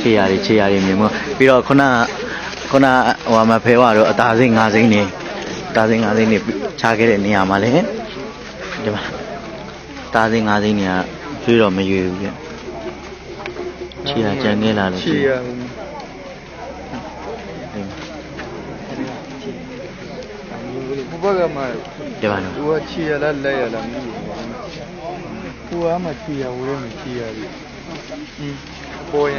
ခြေရာတွေခြေရာတွေမြင်မို့ပြီးတော့ခုနကခုနဟိုမှာဖဲဝါတော့အသားစိမ့်ငါးစိမ့်နေအသားစိမ့်ငါးစိမ့်နေခြားခဲ့တဲ့နေရာမှာလေဒီမှာအသားစိမ့်ငါးစိမ့်နေကကျွေးတော့မရွေဘူးပြခြေရာကြံခဲ့လာလို့ချီရဘဘကမှဒီမှာနော်သူကချီရလားလက်ရလားမသိဘူးသူကမှချီရဝဲမချီရဘူးဟင်း ပေါ်ရ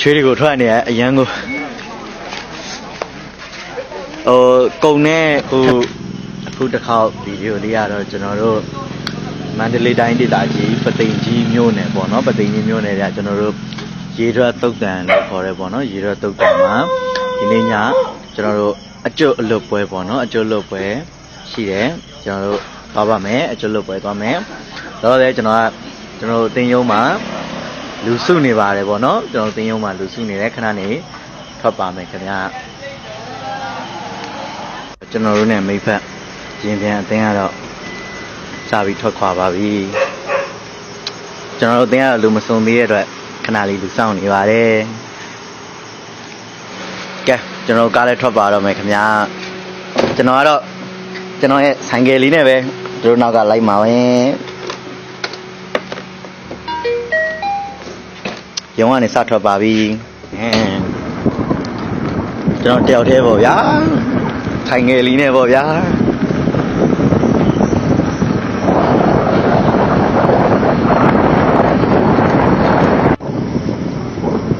ချွေးတွေကိုထွက်နေရအရန်ကိုဟိုကုံနဲ့ဟိုအခုတစ်ခေါက်ဗီဒီယိုလေးရတော့ကျွန်တော်တို့မန္တလေးတိုင်းဒေသကြီးပသိမ်ကြီးမြို့နယ်ပေါ့နော်ပသိမ်ကြီးမြို့နယ်ကကျွန်တော်တို့ရေရွတ်တုတ်တန်လို့ခေါ်ရဲပေါ့နော်ရေရွတ်တုတ်တန်မှာဒီနေ့ညကျွန်တော်တို့အကျွတ်အလွတ်ပွဲပေါ့နော်အကျွတ်လွတ်ပွဲရှိတယ်ကျွန်တော်တို့သွားပါမယ်အကျွတ်လွတ်ပွဲသွားမယ် တော့လည်းကျွန်တော်ကကျွန်တော်တို့အတင်းယုံမှာလူစုနေပါတယ်ဗောနော်ကျွန်တော်သင်ရုံးမှာလူစုနေတယ်ခဏနေထွက်ပါမယ်ခင်ဗျာကျွန်တော်တို့ ਨੇ မိဖက်ရင်ပြန်အတင်းကတော့စပြီးထွက်ခွာပါပြီကျွန်တော်တို့အတင်းကတော့လူမစုံသေးတဲ့အတွက်ခဏလေးလူစောင့်နေပါတယ်ကဲကျွန်တော်တို့ကားလည်းထွက်ပါတော့မယ်ခင်ဗျာကျွန်တော်ကတော့ကျွန်တော်ရဲ့ဆိုင်ကယ်လေးနဲ့ပဲတို့နောက်ကလိုက်ပါဝင် ရုံကနေစထွက်ပါပြီအင်းကျွန်တော်တယောက်တည်းပေါ့ဗျာထိုင်ငယ်လေးနဲ့ပေါ့ဗျာ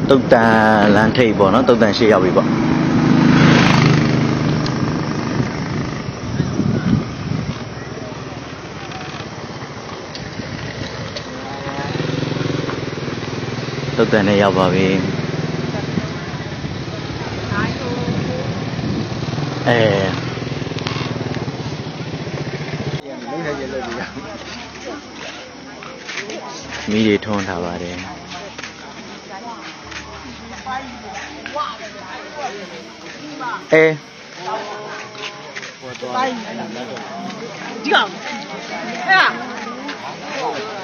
တုတ်တန်လမ်းထိပ်ပေါ့နော်တုတ်တန်ရှေ့ရောက်ပြီပေါ့ တုတ်တန်နဲ့ရောက်ပါပြီအဲလုံးနေရလို့ဒီကမိတွေထွန်းထားပါတယ်အဲဟိုတော့ဒီကောင်အဲ့ဒါ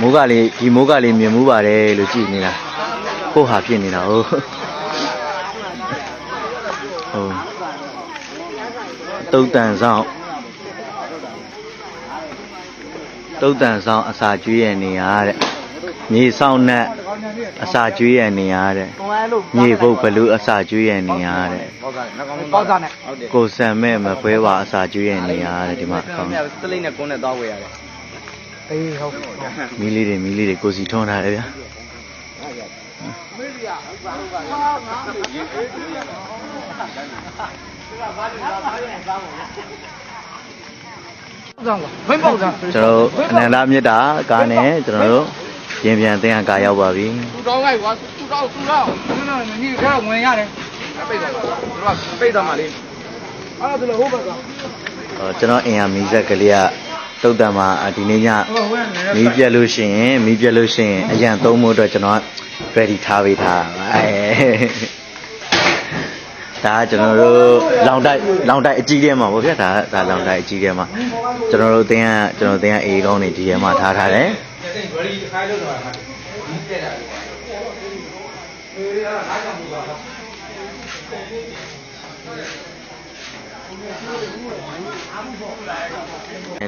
မိုးကလေးဒီမိုးကလေးမြင်မှုပါတယ်လို့ကြည်နေတာကိုဟာဖြစ်နေတာဟုတ်ဟုတ်တုတ်တန်ဆောင်တုတ်တန်ဆောင်အစာကျွေးရနေရတဲ့မြေဆောင်နဲ့ အစာကျွေးရနေရတဲ့ဘဝလို့မြေဘုတ်ဘလူးအစာကျွေးရနေရတဲ့ဘောကလည်းနောက်ကောင်းပေါက်စားနဲ့ဟုတ်တယ်ကိုဆန်မဲ့မဖွဲပါအစာကျွေးရနေရတဲ့ဒီမှာအကောင်စလိတ်နဲ့ကုန်းနဲ့သွားဝယ်ရတယ်အေးဟုတ်မီးလေးတွေမီးလေးတွေကိုစီထွန်းထားတယ်ဗျာစားပါဘိန်းပေါက်စားကျွန်တော်တို့အနန္တမြတ်တာကားနဲ့ကျွန်တော်တို့ ရင်ပြန်အသင်းအကာရောက်ပါပြီသူတောင်းလိုက်ကွာသူတောင်းသူတောင်းနင်းနင်းခဲဝင်ရတယ်ပိတ်သွားပါသူကပိတ်သွားမှလေအဲ့ဒါလည်းဟုတ်ပါကွာဟောကျွန်တော်အင်ယာမီဇက်ကလေးကတုတ်တံမှာဒီနေ့ညဟိုဝင်နေမီးပြက်လို့ရှိရင်မီးပြက်လို့ရှိရင်အရန်သုံးဖို့အတွက်ကျွန်တော်က ready ထားပေးထားတာအဲ ဒါကကျွန်တော်တို့လောင်တိုက်လောင်တိုက်အကြီးထဲမှာဗောဗျာဒါကဒါလောင်တိုက်အကြီးထဲမှာကျွန်တော်တို့အတင်းကကျွန်တော်အတင်းကအေးကောင်းနေဒီထဲမှာထားထားတယ်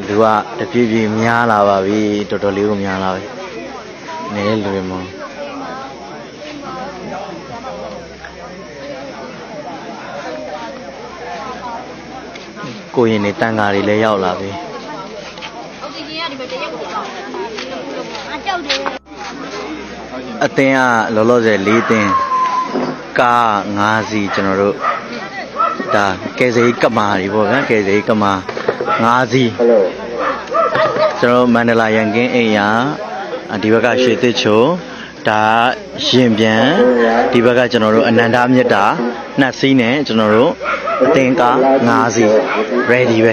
လူကတပြေးပြေးများလာပါပြီတော်တော်လေးကိုများလာပြီနဲလူတွေမ ကိုရင်နေတန်ဃာတွေလည်းရောက်လာပြီအောက်ဆီဂျင်ကဒီမှာတရက်ကိုတောင်းအကြောက်တယ်အသင်းကလောလောဆယ်၄သင်းကား၅စီးကျွန်တော်တို့ဒါကယ်ဆယ်ရေးကမာတွေပေါ့ဗျာကယ်ဆယ်ရေးကမာ၅စီးကျွန်တော်တို့မန္တလာရန်ကင်းအိမ်ယာအဒီဘက်ကရွှေသစ်ချိုဒါရင်ပြန်ဒီဘက်ကကျွန်တော်တို့အနန္တမြတ်တာ နှစ်စီးနဲ့ကျွန်တော်တို့အသင်းကား၅စီး ready ပဲ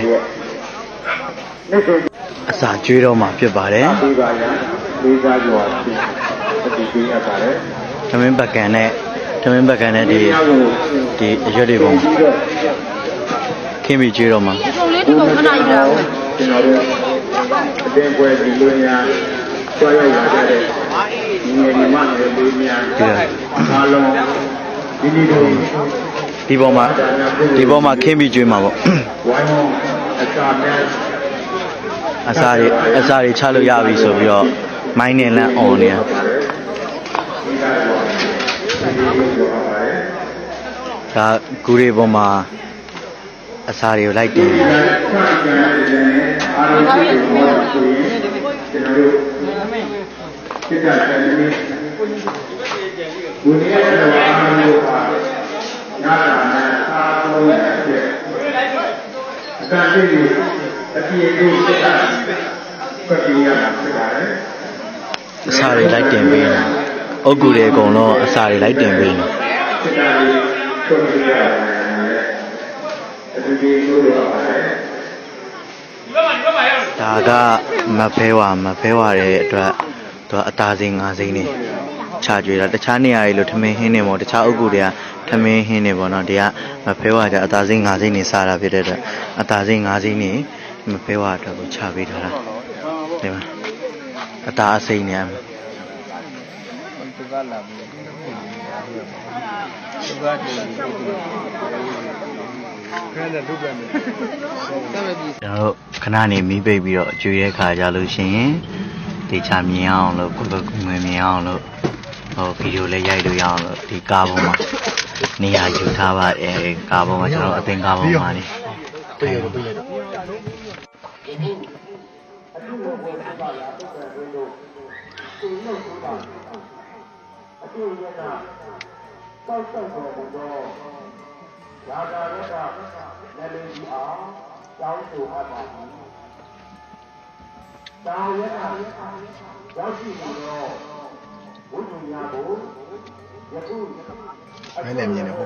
အစာကျွေးတော့မှာဖြစ်ပါတယ်ပေးပါရလေးစားကြပါအတူပေးရပါတယ်သမင်းပကံနဲ့သမင်းပကံနဲ့ဒီဒီအရွက်တွေပုံခင်းပြီးကျွေးတော့မှာဒီကောင်လေးဒီကောင်ခဏယူလာဦးကျွန်တော်တို့အတင်းပွဲဒီလိုများကြွားရောက်လာကြတဲ့ညီငယ်ညီမငယ်လေးများအားလုံး ဒီနေ့တော့ဒီပေါ်မှာဒီပေါ်မှာခင်းပြီးကျွေးမှာပေါ့ဝိုင်းဝန်းအစာများအစာတွေအစာတွေချလို့ရပြီဆိုပြီးတော့မိုင်းနဲ့လန့်အောင်နေတာဒါကူတွေပေါ်မှာအစာတွေကိုလိုက်တင်အားလုံးသိတဲ့ဘောဆိုရင်ကျွန်တော်တို့စိတ်ဓာတ်နဲ့ဘုရားရဲ့ဘာမှမဟုတ်ပါ ညတာနဲ့အားလုံးရဲ့အဖြစ်အတန်ကြီးအပြည့်ကိုစိတ်ဓာတ်ပြည့်ရမှာဖြစ်ပါတယ်အစာတွေလိုက်တင်ပေးနေအုတ်ကူတွေအကုန်လုံးအစာတွေလိုက်တင်ပေးနေစိတ်ဓာတ်လေးပြည့်ရပါတယ်အတူတူလို့ရပါတယ်ဒါကမဖဲဝါမဖဲဝါတဲ့အတွက်သူကအသားစိမ်းငါးစိမ်းနေ ချကြွေတာတခြားနေရာတွေလို့ထမင်းဟင်းနေပေါ့တခြားအုတ်ကူတွေကထမင်းဟင်းနေပေါ့နော်ဒီကမဖဲဝါကြအသားစိမ်းငါးစိမ်းနေစားတာဖြစ်တဲ့အတွက်အသားစိမ်းငါးစိမ်းနေမဖဲဝါအတွက်ကိုချပေးထားတာဒီမှာအသားအစိမ်းနေရမှာသူကလာပြီသူကတူခဲတဲ့လူပဲမယ်တမ်းပြီကျွန်တော်တို့ခဏနေမီးပိတ်ပြီးတော့အကျွေးတဲ့ခါကြလို့ရှိရင်တေချာမြင်အောင်လို့ကိုယ်ကိုယ်ငွေမြင်အောင်လို့ ဟိုဗီဒီယိုလေးရိုက်လို့ရအောင်လို့ဒီကားပေါ်မှာနေရာယူထားပါအဲကားပေါ်မှာကျွန်တော်အသင်ကားပေါ်မှာနေပြေးရပြေးရမဲလည်းမြင်တယ်ဟိုဘက်လ ည်းမြင်တယ်တ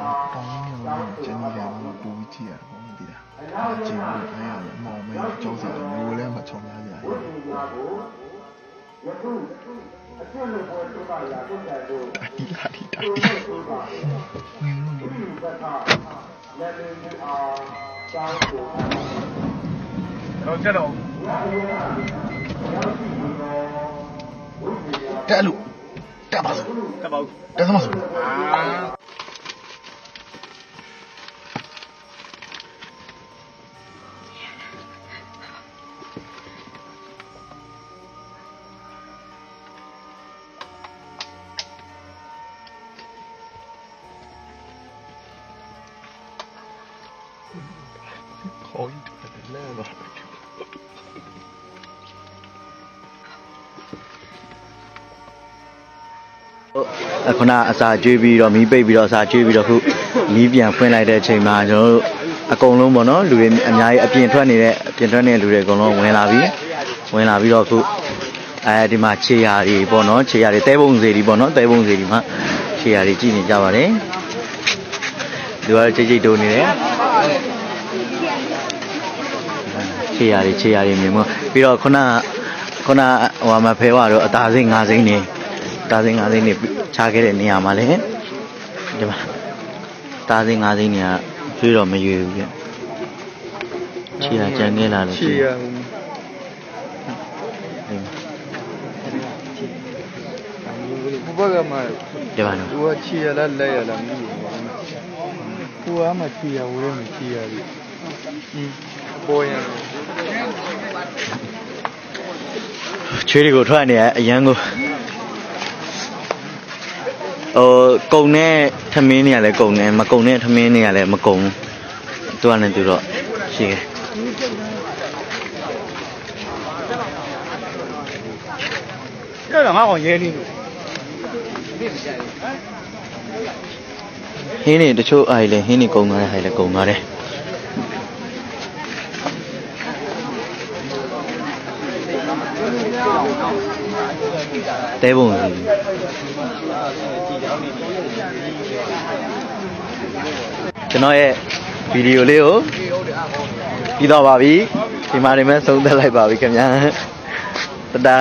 ောင်းတောင်းနေကျန်နေတယ်ဘာပူကြည့်ရဘာမသိတာကျင်းလို့အဲ့ရမောင်မဲကြောက်စရာလိုလည်းမချုံရရအတီလာတီတာတီငင်းလို့တော့ကျတော့တက်လို့တက်ပါစို့တပေါက်တက်သမား စို့ခေါ်ရတယ်လဲတော့အ ခုနအစာကျွေးပြီးတော့မီးပိတ်ပြီးတော့အစာကျွေးပြီးတော့ခုမီးပြန်ဖွင့်လိုက်တဲ့အချိန်မှာကျွန်တော်တို့အကုန်လုံးပေါ့နော်လူတွေအများကြီးအပြင်ထွက်နေတဲ့အပြင်ထွက်နေတဲ့လူတွေအကုန်လုံးဝင်လာပြီးဝင်လာပြီးတော့ခုအဲဒီမှာခြေရာတွေပေါ့နော်ခြေရာတွေတဲပုံစီတွေပေါ့နော်တဲပုံစီတွေမှာခြေရာတွေကြည့်နေကြပါတယ်လူကတော့ကြိတ်ကြိတ်တိုးနေတယ် ခြေရာတွေခြေရာတွေမြင်မို့ပြီးတော့ခုနကခုနဟိုမှာဖဲဝါတော့အသားစိမ်းငါးစိမ်းနေတာစင်း၅စင်းနေချခဲ့တဲ့နေရာမှာလည်းဒီမှာတာစင်း၅စင်းနေကရွေးတော့မရွေးဘူးပြချီရကြံခဲ့လာလို့ချီရဒီမှာဘုဘကမှဒီမှာနော်သူကချီရလားလက်ရလားမသိဘူးကိုကမှချီရဝဲမချီရဘူးอืมပေါ်ရ ချွေးတွေကိုထွက်နေရအရန်ကိုဟိုကုံနဲ့ထမင်းတွေကလည်းကုံနေမကုံနဲ့ထမင်းတွေကလည်းမကုံဘူးသူကလည်းသူတော့ရှိတယ်အဲ့ဒါငါကောင်ရဲနေလို့ဟင်းနေတချို့အားလည်းဟင်းနေကုံသွားတဲ့ဟာလည်းကုံသွားတယ် တဲပုံစီကျွန်တော်ရဲ့ဗီဒီယိုလေးကိုပြီးတော့ပါပြီဒီမှာနေမဲ့ဆုံးသက်လိုက်ပါပြီခင်ဗျာတဒါ